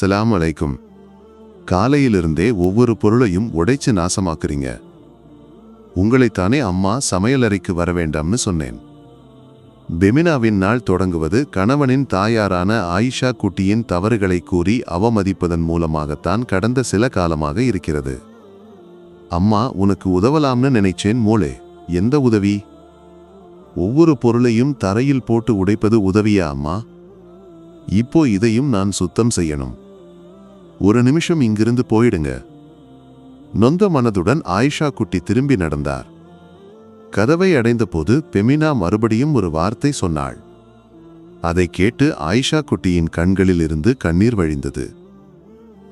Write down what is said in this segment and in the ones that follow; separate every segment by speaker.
Speaker 1: சலாம் அலைக்கும். காலையிலிருந்தே ஒவ்வொரு பொருளையும் உடைச்சு நாசமாக்குறீங்க. உங்களைத்தானே அம்மா சமையலறைக்கு வர வேண்டாம்னு சொன்னேன். பெமினாவின் நாள் தொடங்குவது கணவனின் தாயாரான ஆயிஷா குட்டியின் தவறுகளை கூறி அவமதிப்பதன் மூலமாகத்தான் கடந்த சில காலமாக இருக்கிறது. அம்மா உனக்கு உதவலாம்னு நினைச்சேன் மோளே. எந்த உதவி? ஒவ்வொரு பொருளையும் தரையில் போட்டு உடைப்பது உதவியா அம்மா? இப்போ இதையும் நான் சுத்தம் செய்யணும். ஒரு நிமிஷம் இங்கிருந்து போயிடுங்க. நொந்த மனதுடன் ஆயிஷா குட்டி திரும்பி நடந்தார். கதவை அடைந்தபோது பெமினா மறுபடியும் ஒரு வார்த்தை சொன்னாள். அதை கேட்டு ஆயிஷா குட்டியின் கண்களில் இருந்து கண்ணீர் வழிந்தது.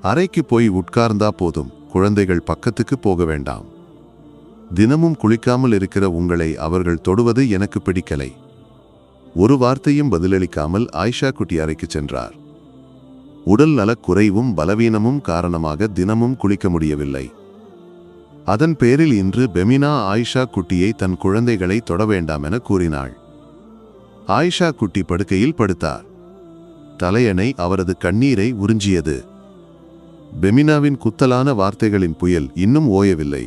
Speaker 1: அறைக்கு போய் உட்கார்ந்தா போதும் குழந்தைகள் பக்கத்துக்கு போக வேண்டாம். தினமும் குளிக்காமல் இருக்கிற உங்களை அவர்கள் தொடுவது எனக்கு பிடிக்கலை. ஒரு வார்த்தையும் பதிலளிக்காமல் ஆயிஷா குட்டி அறைக்கு சென்றார். உடல் நலக் குறைவும் பலவீனமும் காரணமாக தினமும் குளிக்க முடியவில்லை. அதன் பேரில் இன்று பெமினா ஆயிஷா குட்டியை தன் குழந்தைகளை தொட வேண்டாம் என கூறினாள். ஆயிஷா குட்டி படுக்கையில் படுத்தார். தலையணை அவரது கண்ணீரை உறிஞ்சியது. பெமினாவின் குத்தலான வார்த்தைகளின் புயல் இன்னும் ஓயவில்லை.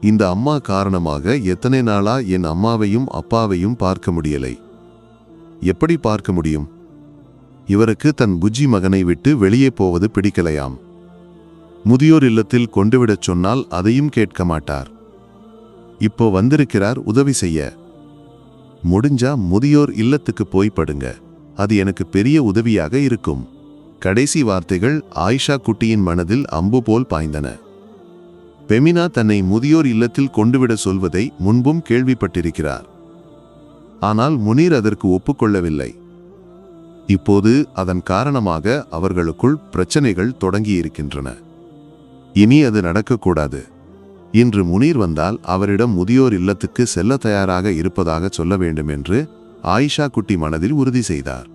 Speaker 1: இந்த அம்மா காரணமாக எத்தனை நாளா என் அம்மாவையும் அப்பாவையும் பார்க்க முடியலை. எப்படி பார்க்க முடியும்? இவருக்கு தன் புஜ்ஜி மகனை விட்டு வெளியே போவது பிடிக்கலையாம். முதியோர் இல்லத்தில் கொண்டுவிடச் சொன்னால் அதையும் கேட்க மாட்டார். இப்போ வந்திருக்கிறார் உதவி செய்ய. முடிஞ்சா முதியோர் இல்லத்துக்கு போய் படுங்க. அது எனக்கு பெரிய உதவியாக இருக்கும். கடைசி வார்த்தைகள் ஆயிஷா குட்டியின் மனதில் அம்பு போல் பாய்ந்தன. பெமினா தன்னை முதியோர் இல்லத்தில் கொண்டுவிட சொல்வதை முன்பும் கேள்விப்பட்டிருக்கிறார். ஆனால் முனீர் அதற்கு ஒப்புக்கொள்ளவில்லை. இப்போது அதன் காரணமாக அவர்களுக்குள் பிரச்சனைகள் தொடங்கியிருக்கின்றன. இனி அது நடக்கக்கூடாது. இன்று முனீர் வந்தால் அவரிடம் முதியோர் இல்லத்துக்கு செல்ல தயாராக இருப்பதாக சொல்ல வேண்டும் என்று ஆயிஷா குட்டி மனதில் உறுதி செய்தார்.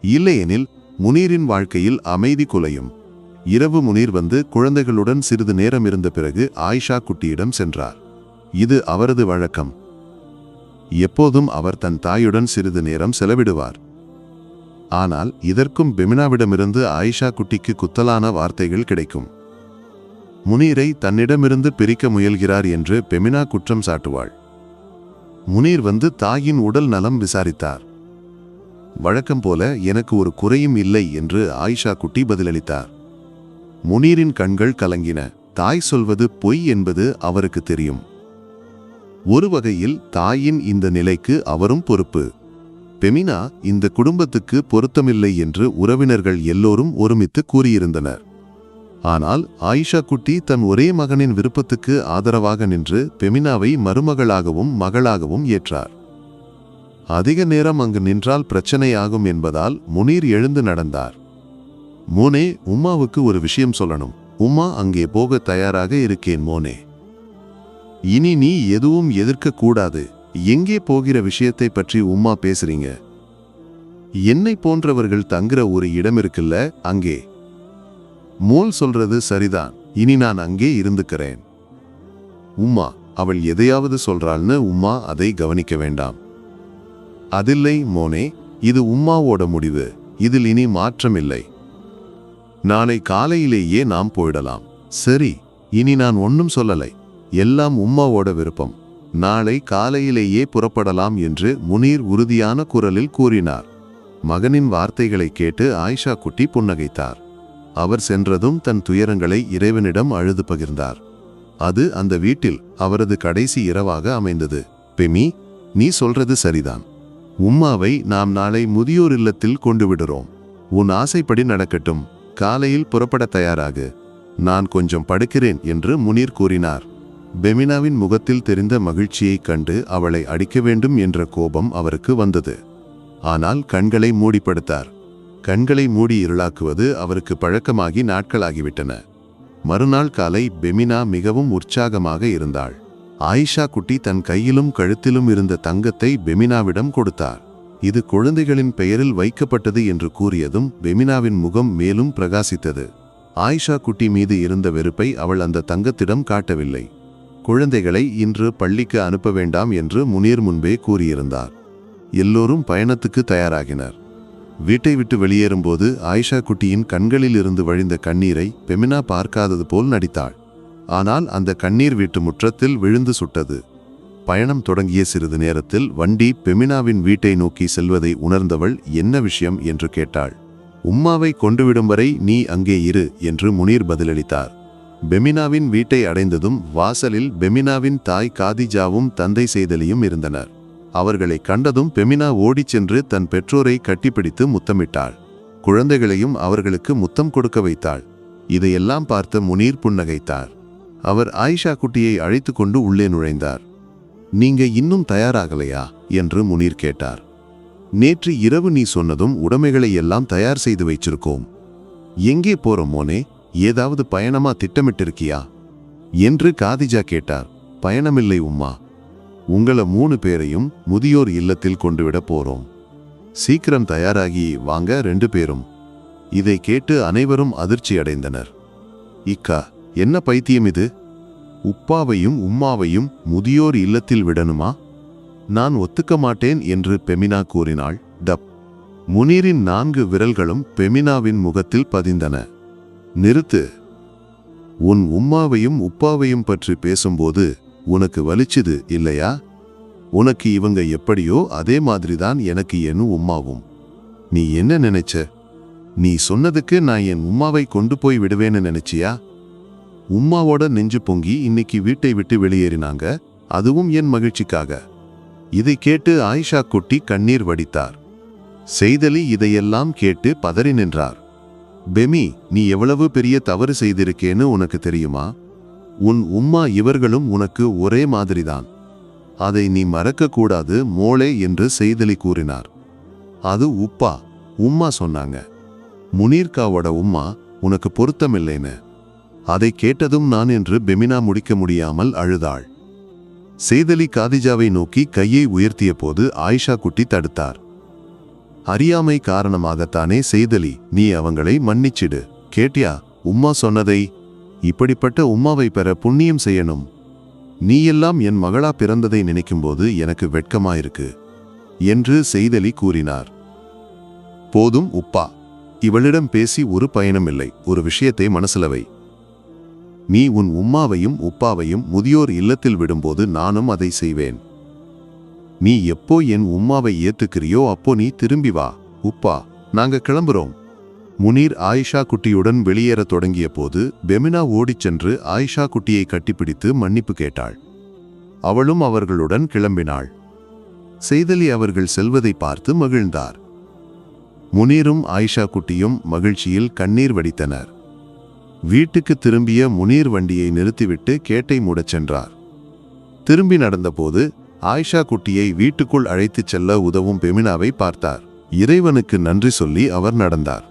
Speaker 1: இல்லையெனில் முனீரின் வாழ்க்கையில் அமைதி குலையும். இரவு முனீர் வந்து குழந்தைகளுடன் சிறிது நேரம் இருந்த பிறகு ஆயிஷா குட்டியிடம் சென்றார். இது அவரது வழக்கம். எப்போதும் அவர் தன் தாயுடன் சிறிது நேரம் செலவிடுவார். ஆனால் இதற்கும் பெமினாவிடமிருந்து ஆயிஷா குட்டிக்கு குத்தலான வார்த்தைகள் கிடைக்கும். முனீரை தன்னிடமிருந்து பிரிக்க முயல்கிறார் என்று பெமினா குற்றம் சாட்டுவாள். முனீர் வந்து தாயின் உடல் நலம் விசாரித்தார். வழக்கம் போல எனக்கு ஒரு குறையும் இல்லை என்று ஆயிஷா குட்டி பதிலளித்தார். முனீரின் கண்கள் கலங்கின. தாய் சொல்வது பொய் என்பது அவருக்கு தெரியும். ஒரு வகையில் தாயின் இந்த நிலைக்கு அவரும் பொறுப்பு. பெமினா இந்த குடும்பத்துக்கு பொருத்தமில்லை என்று உறவினர்கள் எல்லோரும் ஒருமித்து கூறியிருந்தனர். ஆனால் ஆயிஷா குட்டி தன் ஒரே மகனின் விருப்பத்துக்கு ஆதரவாக நின்று பெமினாவை மருமகளாகவும் மகளாகவும் ஏற்றார். அதிக நேரம் அங்கு நின்றால் பிரச்சனையாகும் என்பதால் முனீர் எழுந்து நடந்தார். மோனே உம்மாவுக்கு ஒரு விஷயம் சொல்லணும். உம்மா அங்கே போக தயாராக இருக்கேன் மோனே. இனி நீ எதுவும் எதிர்க்கக்கூடாது எங்கே போகிற விஷயத்தை பற்றி உம்மா பேசுறீங்க? என்னை போன்றவர்கள் தங்குற ஒரு இடம் இருக்குல்ல அங்கே. மோல் சொல்றது சரிதான் இனி நான் அங்கே இருந்துக்கிறேன். உம்மா அவள் எதையாவது சொல்றாள்னு உம்மா அதை கவனிக்க வேண்டாம். அதில்லை மோனே இது உம்மாவோட முடிவு இதில் இனி மாற்றமில்லை. நாளை காலையிலேயே நாம் போயிடலாம். சரி இனி நான் ஒன்னும் சொல்லலை எல்லாம் உம்மாவோட விருப்பம். நாளை காலையிலேயே புறப்படலாம் என்று முனீர் உறுதியான குரலில் கூறினார். மகனின் வார்த்தைகளை கேட்டு ஆயிஷா குட்டி புன்னகைத்தார். அவர் சென்றதும் தன் துயரங்களை இறைவனிடம் அழுது பகிர்ந்தார். அது அந்த வீட்டில் அவரது கடைசி இரவாக அமைந்தது. பெமி நீ சொல்றது சரிதான். உம்மாவை நாம் நாளை முதியோர் இல்லத்தில் கொண்டு விடுறோம். உன் ஆசைப்படி நடக்கட்டும். காலையில் புறப்பட தயாராகு. நான் கொஞ்சம் படுக்கிறேன் என்று முனீர் கூறினார். பெமினாவின் முகத்தில் தெரிந்த மகிழ்ச்சியைக் கண்டு அவளை அடிக்க வேண்டும் என்ற கோபம் அவருக்கு வந்தது. ஆனால் கண்களை மூடிப்படுத்தார். கண்களை மூடி இருளாக்குவது அவருக்கு பழக்கமாகி நாட்களாகிவிட்டன. மறுநாள் காலை பெமினா மிகவும் உற்சாகமாக இருந்தாள். ஆயிஷா குட்டி தன் கையிலும் கழுத்திலும் இருந்த தங்கத்தை பெமினாவிடம் கொடுத்தார். இது குழந்தைகளின் பெயரில் வைக்கப்பட்டது என்று கூறியதும் பெமினாவின் முகம் மேலும் பிரகாசித்தது. ஆயிஷா குட்டி மீது இருந்த வெறுப்பை அவள் அந்த தங்கத்திடம் காட்டவில்லை. குழந்தைகளை இன்று பள்ளிக்கு அனுப்ப வேண்டாம் என்று முனீர் முன்பே கூறியிருந்தார். எல்லோரும் பயணத்துக்கு தயாராகினர். வீட்டை விட்டு வெளியேறும்போது ஆயிஷா குட்டியின் கண்களில் இருந்து வழிந்த கண்ணீரை பெமினா பார்க்காதது போல் நடித்தாள். ஆனால் அந்த கண்ணீர் வீட்டு முற்றத்தில் விழுந்து சுட்டது. பயணம் தொடங்கிய சிறிது நேரத்தில் வண்டி பெமினாவின் வீட்டை நோக்கி செல்வதை உணர்ந்தவள் என்ன விஷயம் என்று கேட்டாள். உம்மாவை கொண்டுவிடும் வரை நீ அங்கே இரு என்று முனீர் பதிலளித்தார். பெமினாவின் வீட்டை அடைந்ததும் வாசலில் பெமினாவின் தாய் காதிஜாவும் தந்தை செய்தலியும் இருந்தனர். அவர்களை கண்டதும் பெமினா ஓடிச் சென்று தன் பெற்றோரை கட்டிப்பிடித்து முத்தமிட்டாள். குழந்தைகளையும் அவர்களுக்கு முத்தம் கொடுக்க வைத்தாள். இதையெல்லாம் பார்த்த முனீர் புன்னகைத்தார். அவர் ஆயிஷா குட்டியை அழைத்து கொண்டு உள்ளே நுழைந்தார். நீங்க இன்னும் தயாராகலையா? என்று முனீர் கேட்டார். நேற்று இரவு நீ சொன்னதும் உடைமைகளை எல்லாம் தயார் செய்து வைச்சிருக்கோம். எங்கே போறோம் மோனே? ஏதாவது பயணமா திட்டமிட்டிருக்கியா? என்று காதிஜா கேட்டார். பயணமில்லை உம்மா. உங்கள மூணு பேரையும் முதியோர் இல்லத்தில் கொண்டு விட போறோம். சீக்கிரம் தயாராகி வாங்க ரெண்டு பேரும். இதை கேட்டு அனைவரும் அதிர்ச்சி அடைந்தனர். இக்கா என்ன பைத்தியம் இது? உப்பாவையும் உம்மாவையும் முதியோர் இல்லத்தில் விடணுமா? நான் ஒத்துக்க மாட்டேன் என்று பெமினா கூறினாள். டப். முனீரின் நான்கு விரல்களும் பெமினாவின் முகத்தில் பதிந்தன. நிறுத்து. உன் உம்மாவையும் உப்பாவையும் பற்றி பேசும்போது உனக்கு வலிச்சுது இல்லையா? உனக்கு இவங்க எப்படியோ அதே மாதிரிதான் எனக்கு என் உம்மாவும். நீ என்ன நினைச்ச? நீ சொன்னதுக்கு நான் என் உம்மாவை கொண்டு போய் விடுவேன்னு நினைச்சியா? உம்மாவோட நெஞ்சு பொங்கி இன்னைக்கு வீட்டை விட்டு வெளியேறினாங்க. அதுவும் என் மகிழ்ச்சிக்காக. இதை கேட்டு ஆயிஷா குட்டி கண்ணீர் வடித்தார். செய்தலி இதையெல்லாம் கேட்டு பதறி நின்றார். பெமி நீ எவ்வளவு பெரிய தவறு செய்திருக்கேன்னு உனக்கு தெரியுமா? உன் உம்மா இவர்களும் உனக்கு ஒரே மாதிரிதான். அதை நீ மறக்கக்கூடாது மோளே என்று செய்தலி கூறினார். அது உப்பா உம்மா சொன்னாங்க. முனீர்காவோட உம்மா உனக்கு பொருத்தமில்லைன்னு. அதை கேட்டதும் நான் என்று பெமினா முடிக்க முடியாமல் அழுதாள். செய்தலி காதிஜாவை நோக்கி கையை உயர்த்திய போது ஆயிஷா குட்டி தடுத்தார். அறியாமை காரணமாகத்தானே செய்தலி நீ அவங்களை மன்னிச்சிடு. கேட்டியா உம்மா சொன்னதை இப்படிப்பட்ட உம்மாவை பெற புண்ணியம் செய்யணும். நீ எல்லாம் என் மகளா பிறந்ததை நினைக்கும்போது எனக்கு வெட்கமாயிருக்கு என்று செய்தலி கூறினார். போதும் உப்பா. இவளிடம் பேசி ஒரு பயனுமில்லை ஒரு விஷயத்தை மனசிலவை. நீ உன் உம்மாவையும் உப்பாவையும் முதியோர் இல்லத்தில் விடும்போது நானும் அதை செய்வேன். நீ எப்போ என் உம்மாவை ஏத்துக்கிறியோ அப்போ நீ திரும்பி வா. உப்பா நாங்க கிளம்புறோம். முனீர் ஆயிஷா குட்டியுடன் வெளியேற தொடங்கிய போது பெமினா ஓடிச் சென்று ஆயிஷா குட்டியை கட்டிப்பிடித்து மன்னிப்பு கேட்டாள். அவளும் அவர்களுடன் கிளம்பினாள். செய்தலி அவர்கள் செல்வதை பார்த்து மகிழ்ந்தார். முனீரும் ஆயிஷா குட்டியும் மகிழ்ச்சியில் கண்ணீர் வடித்தனர். வீட்டுக்கு திரும்பிய முனீர் வண்டியை நிறுத்திவிட்டு கேட்டை மூடச் சென்றார். திரும்பி நடந்தபோது ஆயிஷா குட்டியை வீட்டுக்குள் அழைத்துச் செல்ல உதவும் பெமினாவை பார்த்தார். இறைவனுக்கு நன்றி சொல்லி அவர் நடந்தார்.